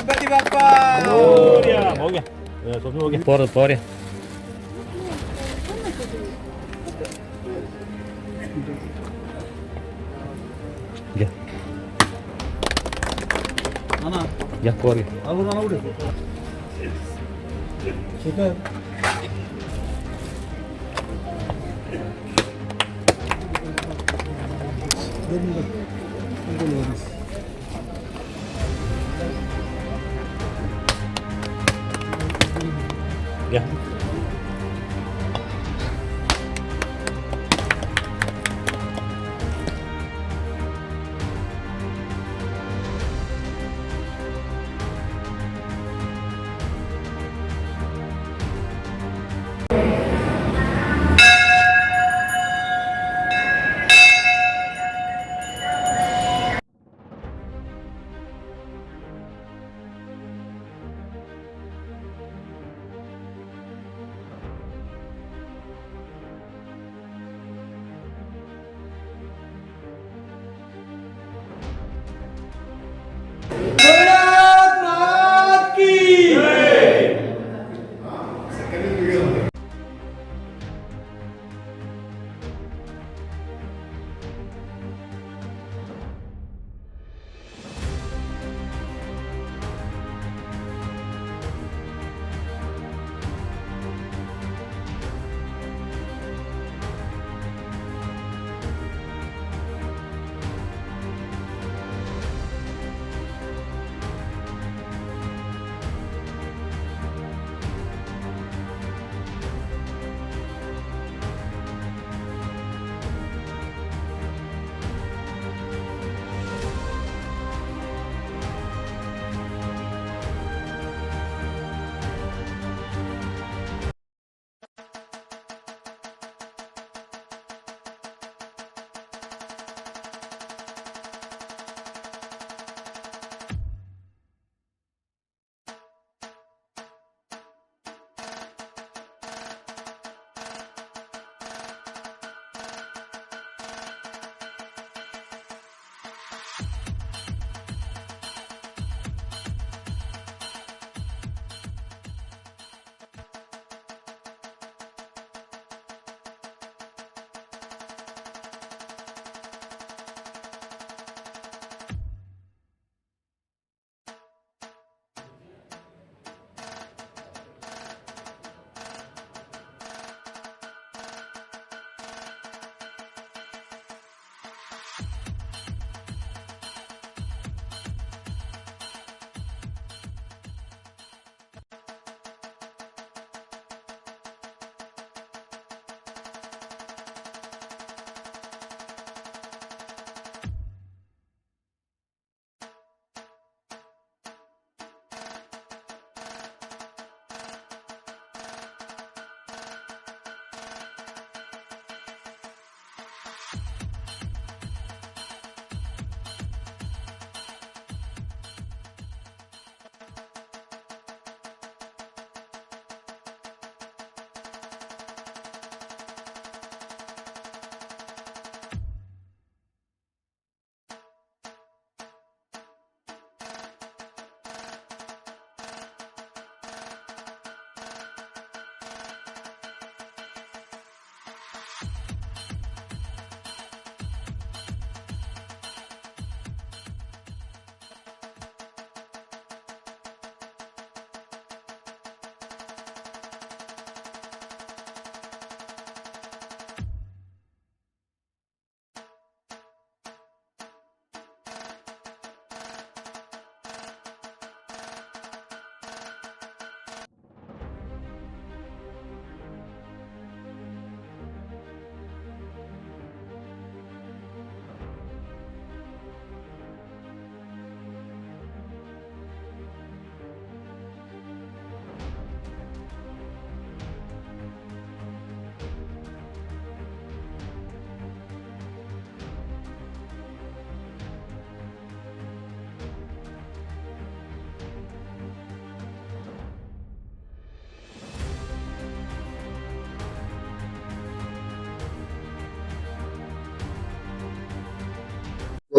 गणपती बाप्पा परत पर घ्या घ्या पर घ्या घ्या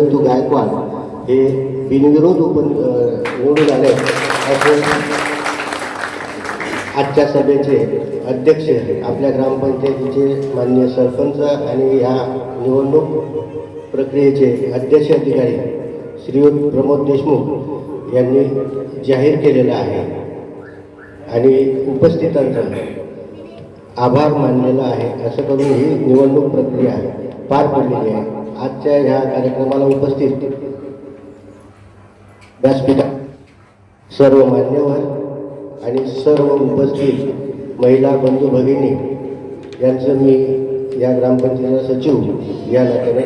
परंतु गायकवाड हे बिनविरोध ओपन निवडून आले असे आजच्या सभेचे अध्यक्ष आपल्या ग्रामपंचायतीचे माननीय सरपंच आणि ह्या निवडणूक प्रक्रियेचे अध्यक्ष अधिकारी श्रीयुत प्रमोद देशमुख यांनी जाहीर केलेलं आहे. आणि उपस्थितांचा आभार मानलेला आहे. असं करून ही निवडणूक प्रक्रिया पार पडलेली आहे. आजच्या ह्या कार्यक्रमाला उपस्थित व्यासपीठा सर्व मान्यवर आणि सर्व उपस्थित महिला बंधू भगिनी यांचं मी या ग्रामपंचायतीचा सचिव या नात्याने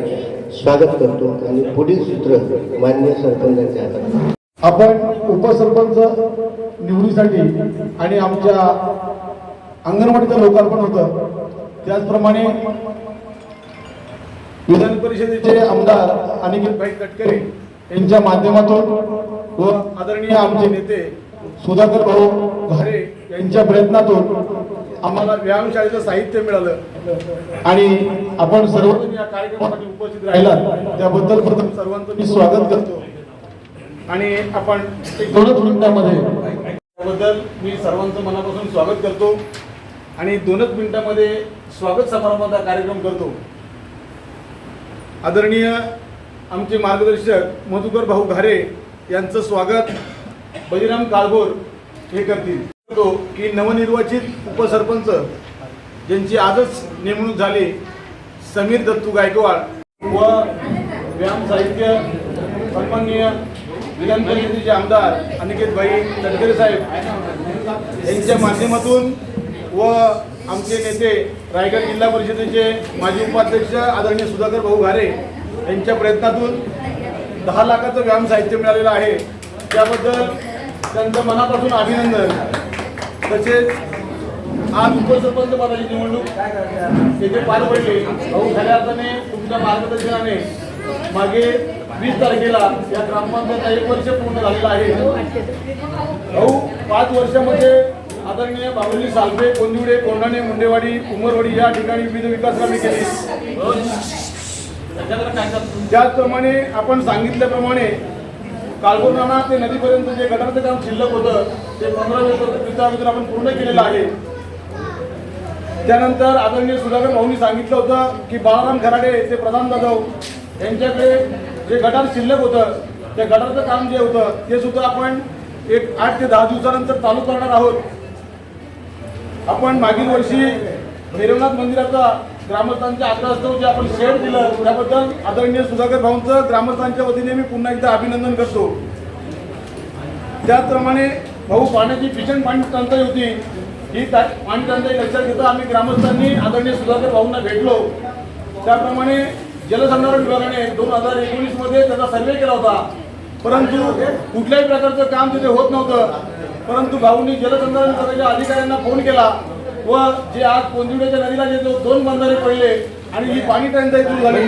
स्वागत करतो आणि पुढील सूत्र मान्य सरपंचांच्या हातात. आपण उपसरपंच निवडीसाठी आणि आमच्या अंगणवाडीचं लोकार्पण होतं. त्याचप्रमाणे विधान परिषदेचे आमदार अनिकेतभाई तटकरे यांच्या माध्यमातून व आदरणीय आमचे नेते सुधाकर भाऊ घारे यांच्या प्रयत्नातून आम्हाला व्यायामशाळेचं साहित्य मिळालं. आणि आपण सर्वजण या कार्यक्रमासाठी उपस्थित राहिलात त्याबद्दल प्रथम सर्वांचं मी स्वागत करतो. आणि आपण एक दोनच मिनिटांमध्ये त्याबद्दल मी सर्वांचं मनापासून स्वागत करतो. आणि दोनच मिनिटांमध्ये स्वागत समारंभाचा कार्यक्रम करतो. आदरणीय आमचे मार्गदर्शक मधुकर भाऊ घारे यांचं स्वागत बजीराम काळभोर हे करतील. तो की नवनिर्वाचित उपसरपंच ज्यांची आजच नेमणूक झाली समीर दत्तू गायकवाड व व्यायाम साहित्य सन्माननीय विधान परिषदेचे आमदार अनिकेतभाई तटकरे साहेब यांच्या माध्यमातून व आमचे नेते रायगड जिल्हा परिषदेचे माजी उपाध्यक्ष आदरणीय सुधाकर भाऊ घारे यांच्या प्रयत्नातून दहा लाखाचं व्यायाम साहित्य मिळालेलं आहे. त्याबद्दल त्यांचं मनापासून अभिनंदन. तसेच आज उपसरपंच पदाची निवडणूक येथे पार पडली. भाऊ खऱ्या अर्थाने तुमच्या मार्गदर्शनाने मागे वीस तारखेला या ग्रामपंचायतला एक वर्ष पूर्ण झालेलं आहे. भाऊ पाच वर्षामध्ये आदरणीय बाहुली सालवे कोंदिवडे कोंढाणे मुंडेवाडी उमरवाडी या ठिकाणी विविध विकास कामे केली. त्याचप्रमाणे आपण सांगितल्याप्रमाणे कालगोनाना ते नदीपर्यंत जे गटारचं काम शिल्लक होतं ते पंधरा दिवसाच्या आपण पूर्ण केलेलं आहे. त्यानंतर आदरणीय सुधाकर भाऊनी सांगितलं होतं की बाळाराम खराडे ते प्रधान जाधव यांच्याकडे जे गटार शिल्लक होतं त्या गटारचं काम जे होतं ते सुद्धा आपण एक आठ ते दहा दिवसानंतर चालू करणार आहोत. आपण मागील वर्षी भैरवनाथ मंदिराचा ग्रामस्थांच्या आग्रहास्तव जे आपण शेड दिलं त्याबद्दल आदरणीय सुधाकर भाऊंचं ग्रामस्थांच्या वतीने मी पुन्हा एकदा अभिनंदन करतो. त्याचप्रमाणे भाऊ पाण्याची भीषण पाणी टंचाई होती. ही पाणी टंचाई लक्षात घेता आम्ही ग्रामस्थांनी आदरणीय सुधाकर भाऊंना भेटलो. त्याप्रमाणे जलसंधारण विभागाने दोन हजार एकोणीसमध्ये त्याचा सर्वे केला होता. परंतु कुठल्याही प्रकारचं काम तिथे होत नव्हतं. परंतु भाऊंनी जलसंधारण विभागाच्या अधिकाऱ्यांना फोन केला व जे आज कोंदिवड्याच्या नदीला जे जो दोन बंधारे पडले आणि ही पाणी टंचाई दूर झाली.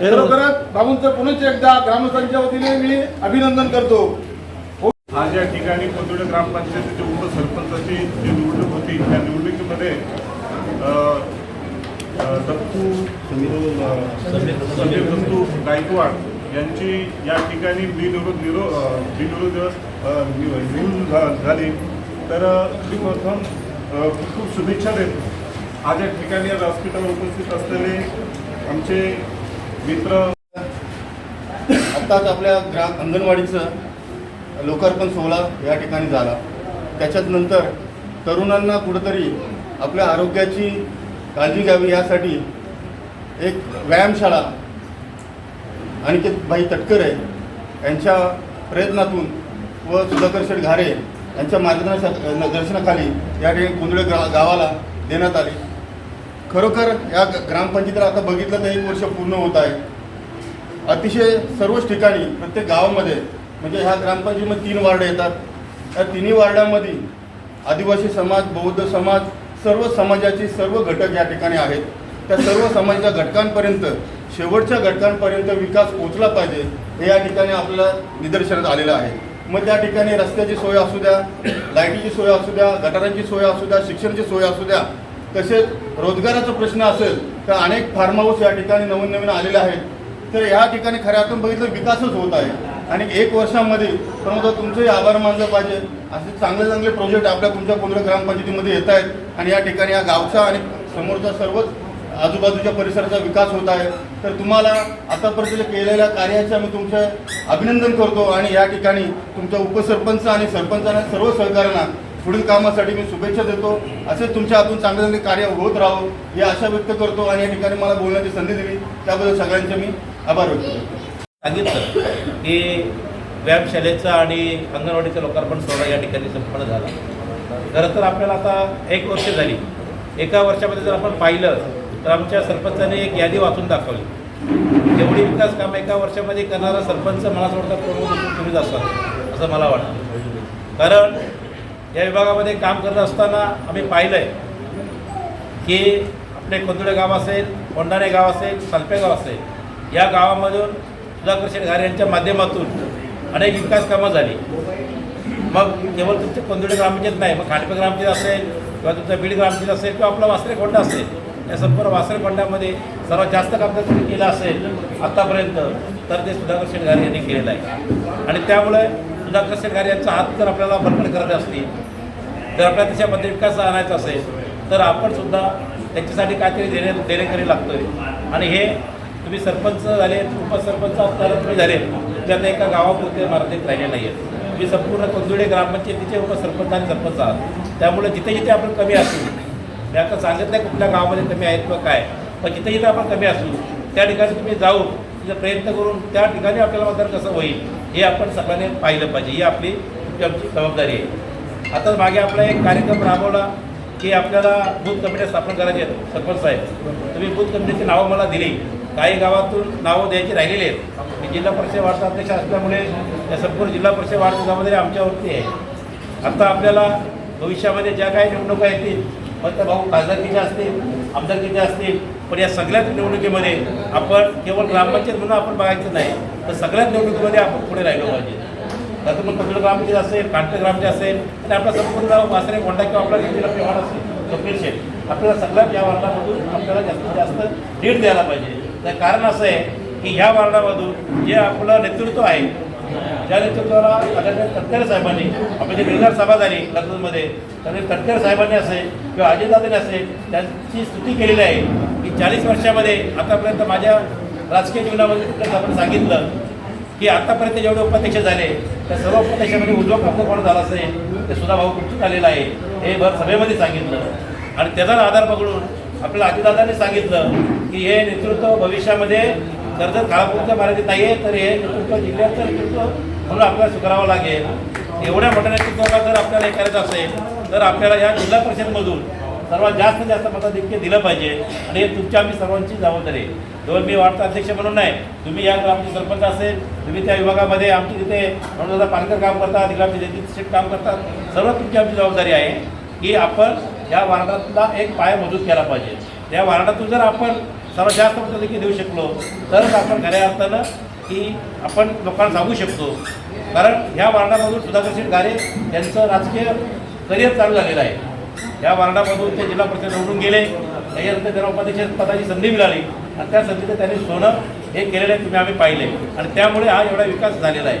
खरोखरच भाऊंचं पुनश्च एकदा ग्रामस्थांच्या वतीने मी अभिनंदन करतो. आज या ठिकाणी कोंदुडे ग्रामपंचायतीची उपसरपंचाची जी निवडणूक होती त्या निवडणुकीमध्ये दत्तू समीर दत्तू गायकवाड यांची या ठिकाणी बिनविरोध निरो बिनविरोध येऊन झाली तर मी प्रथम खूप खूप शुभेच्छा देतो. आज या ठिकाणी या व्यासपीठावर उपस्थित असलेले आमचे मित्र आत्ताच आपल्या ग्रा अंगणवाडीचं लोकार्पण सोहळा या ठिकाणी झाला. त्याच्यात नंतर तरुणांना कुठंतरी आपल्या आरोग्याची काळजी घ्यावी यासाठी एक व्यायामशाळा अनिकेत भाई तटकरे यांच्या प्रयत्नातून व सुधाकर शेठ घारे यांच्या मार्गदर्शना दर्शनाखाली या ठिकाणी कुंदळे गा गावाला देण्यात आली. खरोखर या ग्रामपंचायतीला आता बघितलं तर एक वर्ष पूर्ण होत आहे. अतिशय सर्वच ठिकाणी प्रत्येक गावामध्ये म्हणजे ह्या ग्रामपंचायतीमध्ये तीन वार्ड येतात. त्या तिन्ही वार्डामध्ये आदिवासी समाज बौद्ध समाज सर्व समाजाचे सर्व घटक या ठिकाणी आहेत. त्या सर्व समाजाच्या घटकांपर्यंत शेवटच्या घटकांपर्यंत विकास पोचला पाहिजे हे या ठिकाणी आपल्याला निदर्शनात आलेलं आहे. मग त्या ठिकाणी रस्त्याची सोय असू द्या लाईटीची सोय असू द्या गटारांची सोय असू द्या शिक्षणाची सोय असू द्या तसेच रोजगाराचा प्रश्न असेल तर अनेक फार्म हाऊस या ठिकाणी नवीन नवीन आलेले आहेत. तर या ठिकाणी खऱ्या अर्थानं बघितलं विकासच होत आहे. आणि एक वर्षामध्ये परंतु तुमचंही आभार मानलं पाहिजे. असे चांगले चांगले प्रोजेक्ट आपल्या तुमच्या कोंबड्या ग्रामपंचायतीमध्ये येत आहेत. आणि या ठिकाणी या गावचा आणि समोरचा सर्वच आजूबाजूच्या परिसराचा विकास होत आहे. तर तुम्हाला आतापर्यंत केलेल्या कार्याचे मी तुमचं अभिनंदन करतो आणि या ठिकाणी तुमच्या उपसरपंच आणि सरपंचांना सर्व सहकाऱ्यांना पुढील कामासाठी मी शुभेच्छा देतो. असेच तुमच्या हातून चांगले चांगले कार्य होत राहो ही आशा व्यक्त करतो आणि या ठिकाणी मला बोलण्याची संधी दिली. त्याबद्दल सगळ्यांचे मी आभार व्यक्त करतो. सांगितलं की व्यायामशालेचं आणि अंगणवाडीचं लोकार्पण सोहळा या ठिकाणी संपन्न झाला. खरं तर आपल्याला आता एक वर्ष झाली. एका वर्षामध्ये जर आपण पाहिलं तर आमच्या सरपंचाने एक यादी वाचून दाखवली. एवढी विकास काम एका वर्षामध्ये करणारा सरपंच मला सोडता पूर्ण प्रमुख तुम्हीच असाल असं मला वाटतं. कारण या विभागामध्ये काम करत असताना आम्ही पाहिलं आहे की आपले कोंदुळे गाव असेल कोंडाणे गाव असेल सलपे गाव असेल या गावामधून सुधाकर शेठ यांच्या माध्यमातून अनेक विकास कामं झाली. मग केवळ तुमचे कोंदुळे ग्रामपंचायत नाही मग खांडपे ग्रामपंचायत असेल किंवा तुमचा बीड ग्रामपंचायत असेल किंवा आपला वासरेकोंडा असेल या संपूर्ण वासरेकोंड्यामध्ये सर्वात जास्त काम जर तुम्ही केलं असेल आत्तापर्यंत तर ते सुधाकर शेठ यांनी केलेलं आहे. आणि त्यामुळे सुधाकर शेठ यांचा हात जर आपल्याला बळकट करत असतील जर आपल्याला त्याच्यामध्ये विकास आणायचा असेल तर आपण सुद्धा त्याच्यासाठी काहीतरी देणे देणेकरी लागतोय. आणि हे तुम्ही सरपंच झाले उपसरपंच असताना तुम्ही झाले ते आता एका गावापुरते मराठीत राहिले नाही आहेत तुम्ही संपूर्ण कंदुडे ग्रामपंचायतीचे उपसरपंच आणि सरपंच आहात. त्यामुळे जिथे जिथे आपण कमी असू मी आता नाही कुठल्या गावामध्ये कमी आहेत किंवा काय पण जिथे जिथे आपण कमी असू त्या ठिकाणी तुम्ही जाऊन तिथे प्रयत्न करून त्या ठिकाणी आपल्याला मतदान कसं होईल हे आपण सगळ्यांनी पाहिलं पाहिजे. ही आपली तुमची आमची जबाबदारी आहे. आता मागे आपला एक कार्यक्रम राबवला की आपल्याला बूथ कमिट्या स्थापन करायची आहेत. सरपंच साहेब तुम्ही बूथ कमिटीची नावं मला दिली. काही गावातून नावं द्यायची राहिलेली आहेत. मी जिल्हा परिषद वार्ड अध्यक्ष असल्यामुळे या संपूर्ण जिल्हा परिषद वार्ड जबाबदारी आमच्यावरती आहे. आता आपल्याला भविष्यामध्ये ज्या काही निवडणुका येतील पण त्या भाऊ खासदारकीच्या असतील आमदारकीच्या असतील पण या सगळ्याच निवडणुकीमध्ये आपण केवळ ग्रामपंचायत म्हणून आपण बघायचं नाही तर सगळ्याच निवडणुकीमध्ये आपण पुढे राहिलो पाहिजे. त्यातून मग कपिल ग्रामपंचायत असेल कांटे ग्रामपंचायत असेल आणि आपला संपूर्ण गाव वासरे कोंडा किंवा आपला जिल्हा पेवाड असेल कपिल शेठ आपल्याला सगळ्यात या वार्डामधून आपल्याला जास्तीत जास्त लीड द्यायला पाहिजे. तर कारण असं आहे की ह्या वार्डामधून जे आपलं नेतृत्व आहे ज्या नेतृत्वाला आदरणीय तटकरे साहेबांनी आपली जी निर्धार सभा झाली लखनौमध्ये त्याने तटकरे साहेबांनी असेल किंवा अजितदादांनी असेल त्यांची स्तुती केलेली आहे की चाळीस वर्षामध्ये आतापर्यंत माझ्या राजकीय जीवनामध्ये आपण सांगितलं की आतापर्यंत जेवढे उपाध्यक्ष झाले त्या सर्व उपाध्यक्षामध्ये उद्योग खातं कोण झाला असेल ते सुद्धा भाऊ कुठून झालेलं आहे हे भर सभेमध्ये सांगितलं. आणि त्याचा आधार पकडून आपल्याला अजितदादांनी सांगितलं की हे नेतृत्व भविष्यामध्ये कर्जत काळापूरच्या मर्यादित नाही आहे तर हे नेतृत्व जिल्ह्याचं नेतृत्व म्हणून आपल्याला स्वीकारावं लागेल. एवढ्या मोठ्या नेतृत्वाला जर आपल्याला हे करायचं असेल तर आपल्याला या जिल्हा परिषदमधून सर्वात जास्त जास्त मताधिक्य दिलं पाहिजे. आणि हे तुमच्या आम्ही सर्वांची जबाबदारी आहे. दोन मी वार्ड अध्यक्ष म्हणून नाही तुम्ही या ग्रामचे सरपंच असेल तुम्ही त्या विभागामध्ये आमची तिथे म्हणून पालकर काम करतात ग्रामचे जयदीप काम करतात सर्व तुमची आमची जबाबदारी आहे की आपण या वार्डातला एक पाय मजबूत केला पाहिजे. त्या वार्डातून जर आपण सर्वात जास्त मताधिक्य देऊ शकलो. तरच आपण खऱ्या अर्थानं की आपण लोकांना सांगू शकतो. कारण ह्या वार्डामधून सुधाकर शेठ गारे यांचं राजकीय करिअर चालू झालेलं आहे. या वार्डामधून ते जिल्हा परिषद निवडून गेले. त्याच्यानंतर त्यांना उपाध्यक्ष पदाची संधी मिळाली. आणि त्या संधीचं त्यांनी सोनं हे केलेलं आहे तुम्ही आम्ही पाहिले. आणि त्यामुळे हा एवढा विकास झालेला आहे.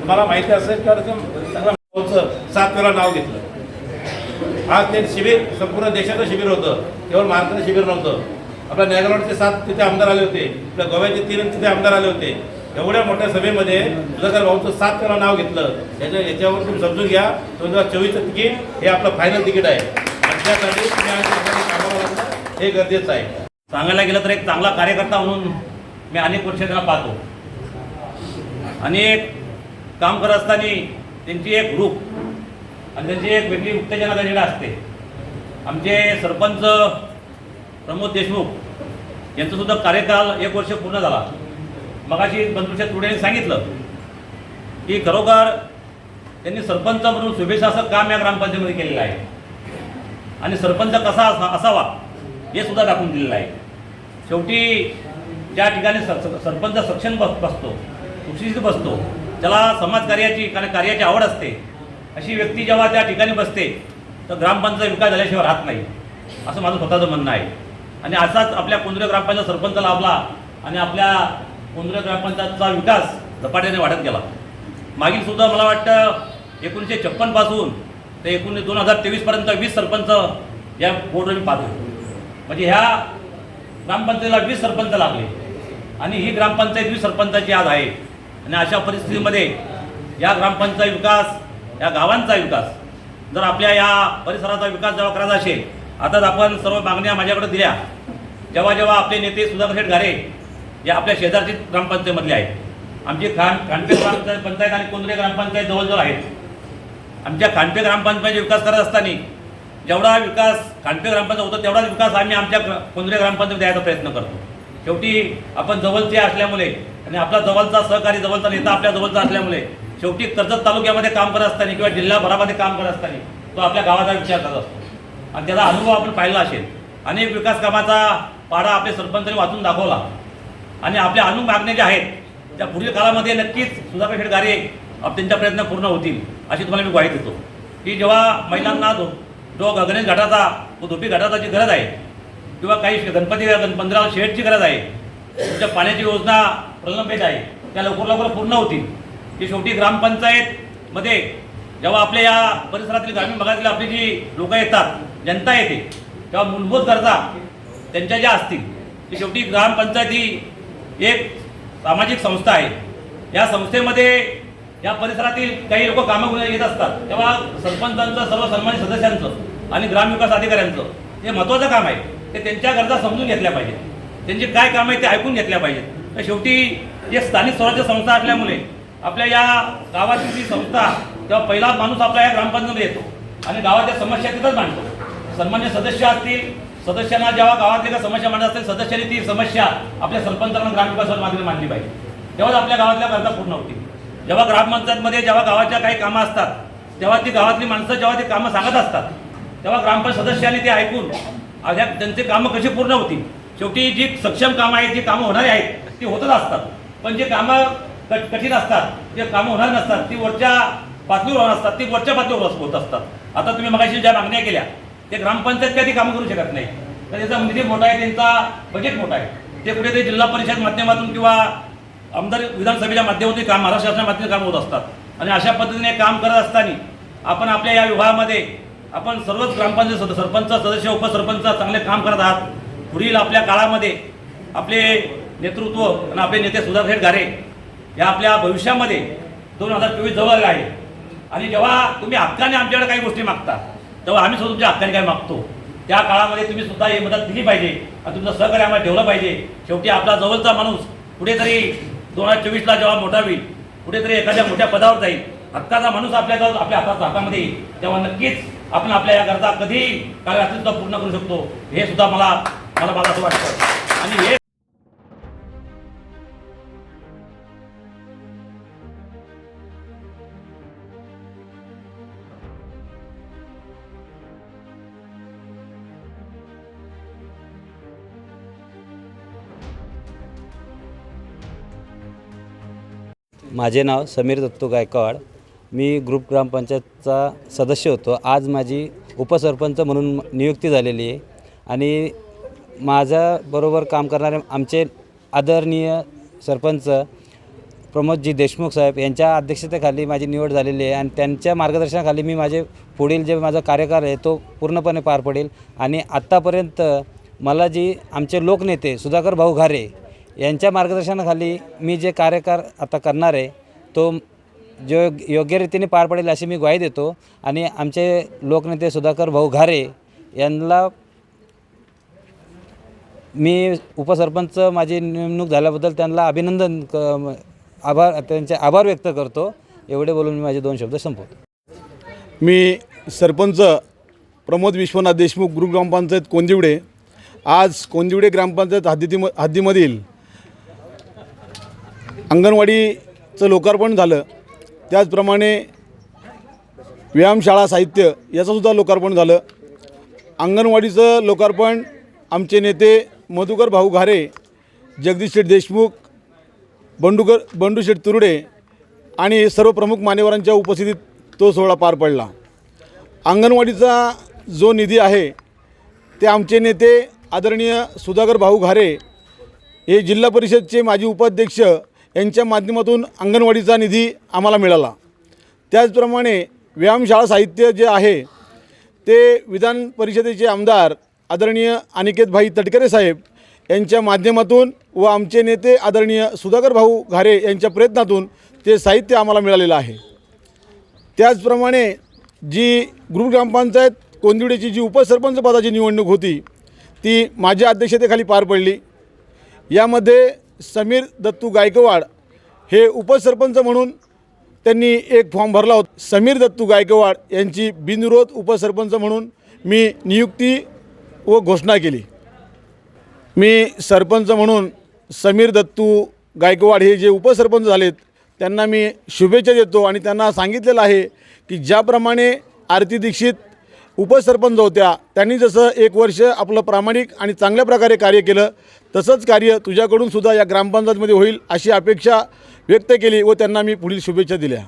तुम्हाला माहिती असेल तर सगळं सात वेळा नाव घेतलं. आज ते शिबिर संपूर्ण देशाचं शिबिर होतं. केवळ महाराष्ट्राचं शिबिर नव्हतं. आपल्या नॅगरवाडचे सात तिथे आमदार आले होते. आपल्या गोव्याचे तीन तिथे आमदार आले होते. एवढ्या मोठ्या सभेमध्ये सुधाकर भाऊचं सात वेळा नाव घेतलं. याच्या याच्यावर तुम्ही समजून घ्या. दोन हजार चोवीसचं तिकीट हे आपलं फायनल तिकीट आहे. त्यासाठी तुम्ही हे गरजेचं आहे. सांगायला गेलं तर एक चांगला कार्यकर्ता म्हणून मी अनेक वर्ष त्यांना पाहतो. आणि एक काम करत असताना त्यांची एक ग्रुप आणि त्यांची एक वेगळी उत्तेजना झालेली असते. आमचे सरपंच प्रमोद देशमुख यांचा सुद्धा कार्यकाल एक वर्ष पूर्ण झाला. मगाशी बंधुशेठ तुडेने सांगितलं की खरोखर त्यांनी सरपंच म्हणून शुभेच्छा असं काम या ग्रामपंचायतीमध्ये केलेलं आहे. आणि सरपंच कसा असा असावा हे सुद्धा दाखवून दिलेलं आहे. शेवटी ज्या ठिकाणी सर सरपंच सक्षम बस बसतो सुशिक्षित बसतो त्याला समाजकार्याची कारण कार्याची आवड असते अशी व्यक्ती जेव्हा त्या ठिकाणी बसते तर ग्रामपंचायत विकास झाल्याशिवाय राहत नाही असं माझं स्वतःचं म्हणणं आहे. आणि असाच आपल्या कोंद्रे ग्रामपंचायत सरपंच लाभला आणि आपल्या कोंदुरा ग्रामपंचायतचा विकास झपाट्याने वाढत गेला. मागील सुद्धा मला वाटतं एकोणीसशे छप्पनपासून ते एकोणीस दोन हजार तेवीसपर्यंत वीस सरपंच या बोर्डवर मी पाहतो म्हणजे ह्या ग्रामपंचायतीला वीस सरपंच लागले. आणि ही ग्रामपंचायत वीस सरपंचाची आज आहे. आणि अशा परिस्थितीमध्ये या ग्रामपंचायत विकास या गावांचा विकास जर आपल्या या परिसराचा विकास जेव्हा करायचा असेल आताच आपण सर्व मागण्या माझ्याकडे दिल्या. जेव्हा जेव्हा आपले नेते सुधाकर शेठ घारे या आपल्या शेजारची ग्रामपंचायतमधले आहेत. आमची खान खांडपे ग्रामपंचायत पंचायत आणि कोंदरे ग्रामपंचायत जवळजवळ आहेत. आमच्या खांडपे ग्रामपंचायतीचा विकास करत असताना जेवढा विकास खानपे ग्रामपंचायत होतो तेवढाच विकास आम्ही आमच्या कोंदरे ग्रामपंचायत द्यायचा प्रयत्न करतो. शेवटी आपण जवळचे असल्यामुळे आणि आपला जवळचा सहकारी जवळचा नेता आपल्या जवळचा असल्यामुळे शेवटी कर्जत तालुक्यामध्ये काम करत असताना किंवा जिल्हाभरामध्ये काम करत असताना तो आपल्या गावाचा विचार करत असतो. आणि त्याचा अनुभव आपण पाहिला असेल. अनेक विकास कामाचा पाढा आपल्या सरपंचांनी वाचून दाखवला. आणि आपल्या अनु मागण्या ज्या आहेत त्या पुढील काळामध्ये नक्कीच सुधाकर शेठ त्यांच्या प्रयत्न पूर्ण होतील अशी तुम्हाला मी ग्वाही देतो. की जेव्हा महिलांना जो जो गणेश घाटाचा व धोपी घाटाचा जी गरज आहे किंवा काही गणपती गणपंधरा शेडची गरज आहे तुमच्या पाण्याची योजना प्रलंबित आहे त्या लवकर लवकर पूर्ण होतील. की शेवटी ग्रामपंचायतमध्ये जेव्हा आपल्या या परिसरातील ग्रामीण भागातील आपली जी लोकं येतात जनता येते तेव्हा मूलभूत गरजा त्यांच्या ज्या असतील ते शेवटी ग्रामपंचायत ही एक सामाजिक संस्था आहे. या संस्थेमध्ये या परिसरातील काही लोक कामं घेऊन येत असतात. तेव्हा सरपंचांचं सर्व सन्मानित सदस्यांचं आणि ग्रामविकास अधिकाऱ्यांचं हे महत्त्वाचं काम आहे. ते त्यांच्या गरजा समजून घेतल्या पाहिजेत. त्यांचे काय कामं आहे ते ऐकून घेतल्या पाहिजेत. तर शेवटी एक स्थानिक स्वराज्य संस्था असल्यामुळे आपल्या या गावातील जी संस्था तेव्हा पहिला माणूस आपला या ग्रामपंचायतीमध्ये येतो आणि गावाच्या समस्या तिथंच मांडतो. सन्मान्य सदस्य असतील सदस्यांना जेव्हा गावातली काही समस्या मांडत असतील सदस्यांनी ती समस्या आपल्या सरपंचांना ग्रामविकास मागणी मांडली पाहिजे. तेव्हाच आपल्या गावातल्या गरजा पूर्ण होतील. जेव्हा ग्रामपंचायतमध्ये जेव्हा गावाच्या काही कामं असतात तेव्हा ती गावातली माणसं जेव्हा ती कामं सांगत असतात तेव्हा ग्रामपंचायत सदस्यांनी ते ऐकून अशा त्यांचे कामं कशी पूर्ण होतील? शेवटी जी सक्षम कामं आहेत जी कामं होणारी आहेत ती होतच असतात. पण जे कामं कठीण असतात जे कामं होणार नसतात ती वरच्या पातळीवर होणार असतात ती वरच्या पातळीवर होत असतात. आता तुम्ही मगाशी ज्या मागण्या केल्या ते ग्रामपंचायत काही ती कामं करू शकत नाही. तर त्याचा निधी मोठा आहे त्यांचा बजेट मोठा आहे. ते कुठेतरी जिल्हा परिषद माध्यमातून किंवा आमदार विधानसभेच्या माध्यमातून काम महाराष्ट्र शासनाच्या माध्यमातून काम होत असतात. आणि अशा पद्धतीने काम करत असताना आपण आपल्या या विभागामध्ये आपण सर्वच ग्रामपंचायत सद सरपंच सदस्य उपसरपंच चांगले काम करत आहात. पुढील आपल्या काळामध्ये आपले नेतृत्व आणि आपले नेते सुधाकर गारे या आपल्या भविष्यामध्ये दोन हजार चोवीस जवळ आहे आणि जेव्हा तुम्ही हक्काने आमच्याकडे काही गोष्टी मागता तेव्हा आम्ही सुद्धा तुमच्या हक्काने काय मागतो? त्या काळामध्ये तुम्ही सुद्धा ही मदत दिली पाहिजे आणि तुमचं सहकार्य आम्हाला ठेवलं पाहिजे. शेवटी आपला जवळचा माणूस कुठेतरी दोन हजार चोवीसला जेव्हा मोठा होईल कुठेतरी एखाद्या मोठ्या पदावर जाईल. हक्काचा माणूस आपल्या जवळ आपल्या हाताचा हातामध्ये तेव्हा नक्कीच आपण आपल्या या गरजा कधी काय असतील सुद्धा पूर्ण करू शकतो. हे सुद्धा मला मला मला असं वाटतं. आणि हे माझे नाव समीर दत्तू गायकवाड. मी ग्रुप ग्रामपंचायतचा सदस्य होतो. आज माझी उपसरपंच म्हणून नियुक्ती झालेली आहे. आणि माझ्याबरोबर काम करणारे आमचे आदरणीय सरपंच प्रमोदजी देशमुख साहेब यांच्या अध्यक्षतेखाली माझी निवड झालेली आहे. आणि त्यांच्या मार्गदर्शनाखाली मी माझे पुढील जे माझा कार्यकाळ आहे तो पूर्णपणे पार पडेल. आणि आत्तापर्यंत मला जी आमचे लोकनेते सुधाकर भाऊ घारे यांच्या मार्गदर्शनाखाली मी जे कार्यकार आता करणार आहे तो जो योग्य रीतीने पार पडेल अशी मी ग्वाही देतो. आणि आमचे लोकनेते सुधाकर भाऊ घारे यांना मी उपसरपंच माझी नेमणूक झाल्याबद्दल त्यांना अभिनंदन क आभार त्यांचे आभार व्यक्त करतो. एवढे बोलून मी माझे दोन शब्द संपवतो. मी सरपंच प्रमोद विश्वनाथ देशमुख गुरु ग्रामपंचायत कोंदिवडे. आज कोंदिवडे ग्रामपंचायत हद्दीतीम हद्दीमधील अंगणवाडीचं लोकार्पण झालं. त्याचप्रमाणे व्यायामशाळा साहित्य याचंसुद्धा लोकार्पण झालं. अंगणवाडीचं लोकार्पण आमचे नेते मधुकर भाऊ घारे जगदीश शेठ देशमुख बंडूकर बंडू शेठ तुरडे आणि सर्व प्रमुख मान्यवरांच्या उपस्थितीत तो सोहळा पार पडला. अंगणवाडीचा जो निधी आहे ते आमचे नेते आदरणीय सुधाकर भाऊ घारे हे जिल्हा परिषदचे माजी उपाध्यक्ष यांच्या माध्यमातून अंगणवाडीचा निधी आम्हाला मिळाला. त्याचप्रमाणे व्यायामशाळा साहित्य जे आहे ते विधान परिषदेचे आमदार आदरणीय अनिकेतभाई तटकरे साहेब यांच्या माध्यमातून व आमचे नेते आदरणीय सुधाकर भाऊ घारे यांच्या प्रयत्नातून ते साहित्य आम्हाला मिळालेलं आहे. त्याचप्रमाणे जी ग्रुप ग्रामपंचायत कोंदिवडीची जी उपसरपंच पदाची निवडणूक होती ती माझ्या अध्यक्षतेखाली पार पडली. यामध्ये समीर दत्तू गायकवाड हे उपसरपंच म्हणून त्यांनी एक फॉर्म भरला होता. समीर दत्तू गायकवाड यांची बिनविरोध उपसरपंच म्हणून मी नियुक्ती व घोषणा केली. मी सरपंच म्हणून समीर दत्तू गायकवाड हे जे उपसरपंच झालेत त्यांना मी शुभेच्छा देतो आणि त्यांना सांगितलेलं आहे की ज्याप्रमाणे आरती दीक्षित उपसरपंच होत्या. त्यांनी जसं एक वर्ष आपलं प्रामाणिक आणि चांगल्या प्रकारे कार्य केलं तसंच कार्य तुझ्याकडून सुद्धा या ग्रामपंचायतमध्ये होईल अशी अपेक्षा व्यक्त केली व त्यांना मी पुढील शुभेच्छा दिल्या.